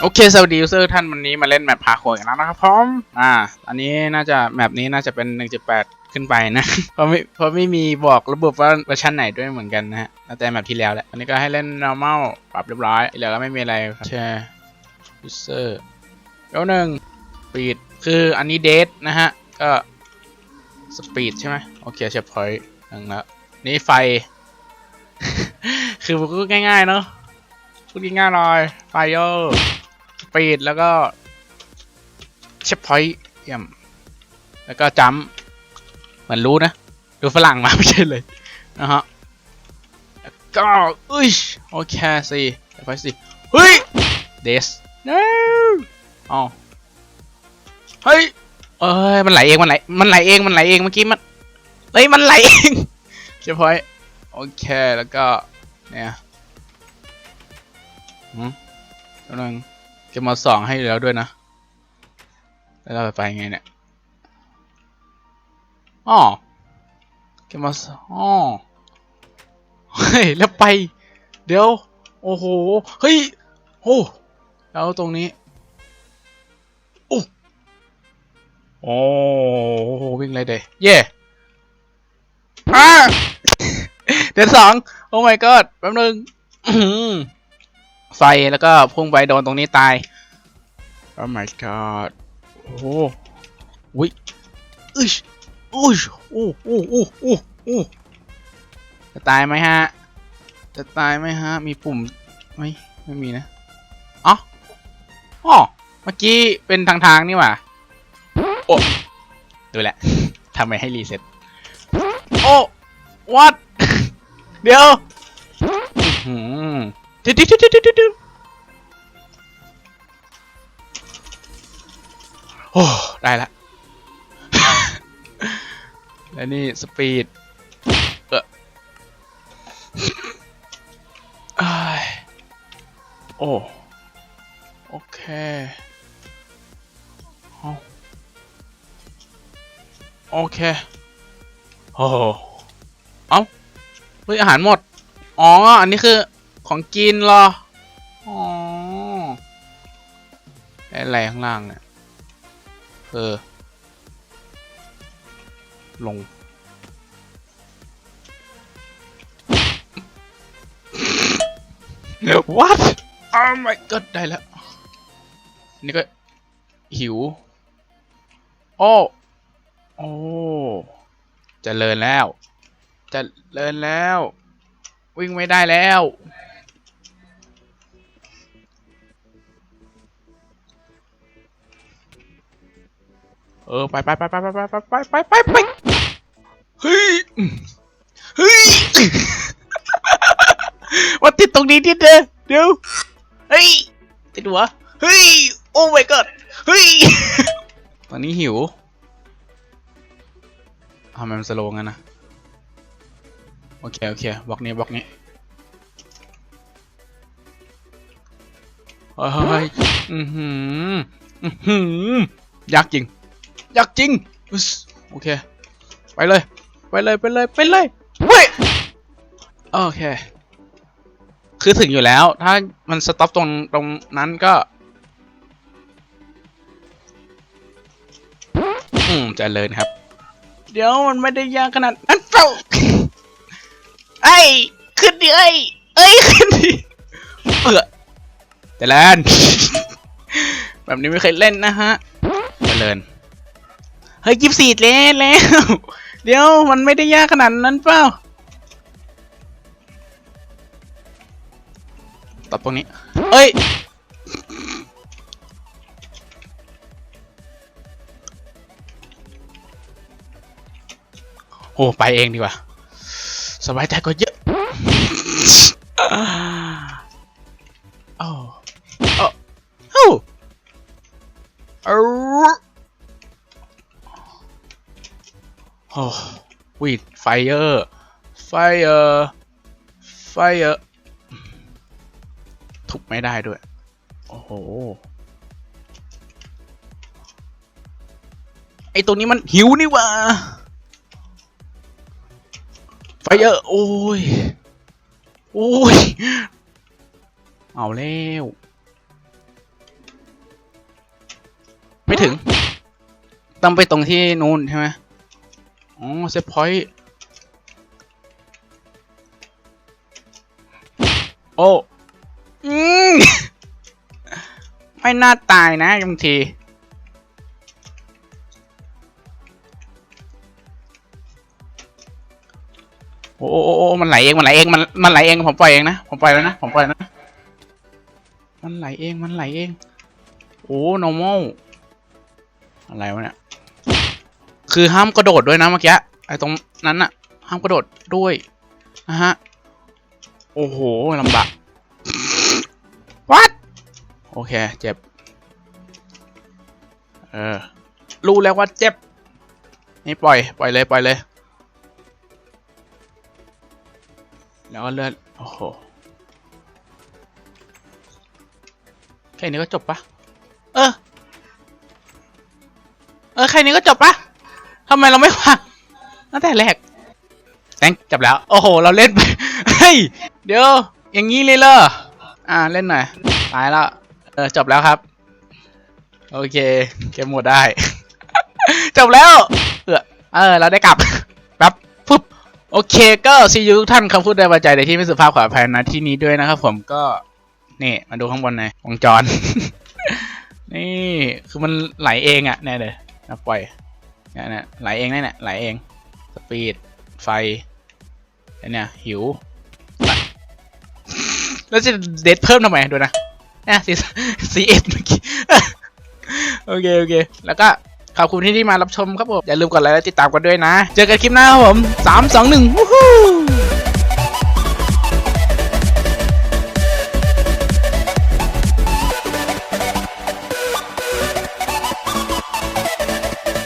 โอเคสวัสดียูเซอร์ท่านวันนี้มาเล่นแมปพาโคอีกแล้วนะครับพร้อมอ่า อันนี้น่าจะแมปนี้น่าจะเป็น 1.8 ขึ้นไปนะ เพราะไม่เพราะไม่มีบอกระบบว่าเวอร์ชันไหนด้วยเหมือนกันนะฮะแล้วแต่แมปที่แล้วแหละอันนี้ก็ให้เล่น normal ปรับเรียบร้อยที่เหลือก็ไม่มีอะไรแชร์ยูเซอร์แล้วหนึ่งปีดคืออันนี้เดทนะฮะ ก็สปีดใช่ไหมโอเคเชฟพอยต์หนึ่งแล้วนี่ไฟ คือมันก็ง่ายๆเนาะพูดง่ายๆหน่อยไฟเออร์ สปีดแล้วก็เชฟพอยต์เยี่ยมแล้วก็จัมเหมือนรู้นะ ดูฝรั่งมาไม่ใช่เลยนะฮะแล้วก็อุ้ยโอเคสิไปสิเฮ้ยเดส no อ๋อเฮ้ยเอ้ยมันไหลเองมันไหลมันไหลเองมันไหลเองเมื่อกี้มันเฮ้ยมันไหลเองเชฟพอยต์โอเคแล้วก็เนี่ยหืมกำลัง เก็บมาสองให้แล้วด้วยนะ แล้วเราไปไงเนี่ยอ๋อเก็บมาสอ๋อเฮ้ย แล้วไป เดี๋ยว โอ้โห เฮ้ย โอ้แล้วตรงนี้โอ้โอ้โหวิ่งเลยเดยเย่อ่าเดี๋ยวสองโอ้ my god แป๊บนึงอื้อ ไฟแล้วก็พุ่งไปโดนตรงนี้ตายโอ้ my god โอ้โหวิอุ้ยอุ้ยโอ้โอ้โอ้โอ้โอ้จะตายไหมฮะ จะตายไหมฮะ มีปุ่มไหมไม่มีนะอ๋ออ๋อเมื่อกี้เป็นทางทางๆนี่หว่า โอ้ดูแหละทำไมให้รีเซ็ตโอ้ what เดี๋ยวอื้อหื ดี๋ยวเดี๋ยวเดี๋ยวเดี๋ยวเดี๋ยวโอ้ ได้ละ และนี่ สปีดเอออ้ายโอ้ โอเคโอเค โอ้ เอ้า เฮ้ย อาหารหมด อ๋อ อันนี้คือ ของกินเหรอ อ๋ออะไรข้างล่างเนี่ย เออ ลง what oh my god ได้แล้ว นี่ก็ หิว โอ้ โอ้เจะเลินแล้ว จะเลินแล้ว วิ่งไม่ได้แล้ว เออ ไปไปไปไปไปไปไปไปไปไปเฮ้ย เฮ้ยว่าติดตรงนี้นิดเดียวเดี๋ยว เฮ้ย ติดหัว เฮ้ย โอ้ my god เฮ้ย ตอนนี้หิวทำไมมันสโลงั้นนะ โอเค โอเคบล็อกนี้บล็อกนี้เฮ้ย อือหือ อือหือ ยากจริง อยากจริงโอเค ไปเลย ไปเลยไปเลยไปเลยเว้ยโอเค คือถึงอยู่แล้ว ถ้ามันสต็อปตรงตรงนั้นก็ อืมจะเลินครับ เดี๋ยวมันไม่ได้ยากขนาดนั้นเปล่าไอ้ยขึ้นดิเอ้ยเอ้ยขึ้นดิเออเจริญแบบนี้ไม่เคยเล่นนะฮะเจริญเฮ้ยยิบสี่เลนแล้วเดี๋ยวมันไม่ได้ยากขนาดนั้นเปล่าตอบตรงนี้ เอ้ย โอ้ไปเองดีกว่า สบายใจก็เยอะโอ้โอ้โอ้ โอ้วีดไฟเออร์ไฟเออร์ไฟเออร์ทุบไม่ได้ด้วย โอ้โห ไอตัวนี้มันหิวนี่หว่าไฟเออร์โอ้ย โอ้ย เอาแล้ว ไม่ถึง ต้องไปตรงที่นู้นใช่ไหม อ๋อเซฟพอยต์โอ้อืมไม่น่าตายนะบางทีโอ้โอ้โอ้มันไหลเอง มันไหลเอง มัน มันไหลเอง ผมปล่อยเองนะ ผมปล่อยแล้วนะ ผมปล่อยนะ มันไหลเอง มันไหลเอง โอ้ normal อะไรวะเนี่ย คือห้ามกระโดดด้วยนะเมื่อกี้ไอ้ตรงนั้นอะห้ามกระโดดด้วยนะฮะโอ้โหลำบาก what โอเค เจ็บ เออ รู้แล้วว่าเจ็บ นี่ปล่อย ปล่อยเลย ปล่อยเลย แล้วก็เลื่อดโอ้โห แค่นี้ก็จบปะ เออ เออ แค่นี้ก็จบปะ ทำไมเราไม่วางตั้งแต่แรกแตงจบแล้ว โอ้โห เราเล่นไป เฮ้ย เดี๋ยว อย่างนี้เลยเหรอ อ่า เล่นหน่อย ตายแล้ว เออ จบแล้วครับ โอเค เกมหมดได้ จบแล้ว เออ เออ เราได้กลับแป๊บปุ๊บ โอเค ก็ซียูทุกท่านคำพูดได้บาใจในที่ไม่สุภาพขออภัยนะที่นี้ด้วยนะครับผมก็ นี่ มาดูข้างบนหน่อยวงจร นี่ คือมันไหลเองอะ่ะ แน่เลยนะปล่อยเนี่ยเนี่ยไหลเองนี่เนี่ยไหลเอง สปีด ไฟเนี่ยหิว แล้วจะเด็ดเพิ่มทำไมดูนะเนี่ยสีสีเอ็ดเมื่อกี้ โอเค โอเค แล้วก็ขอบคุณที่ที่มารับชมครับผม อย่าลืมกดไลค์และติดตามกันด้วยนะ เจอกันคลิปหน้าครับผมสามสองหนึ่งวู้ฮู้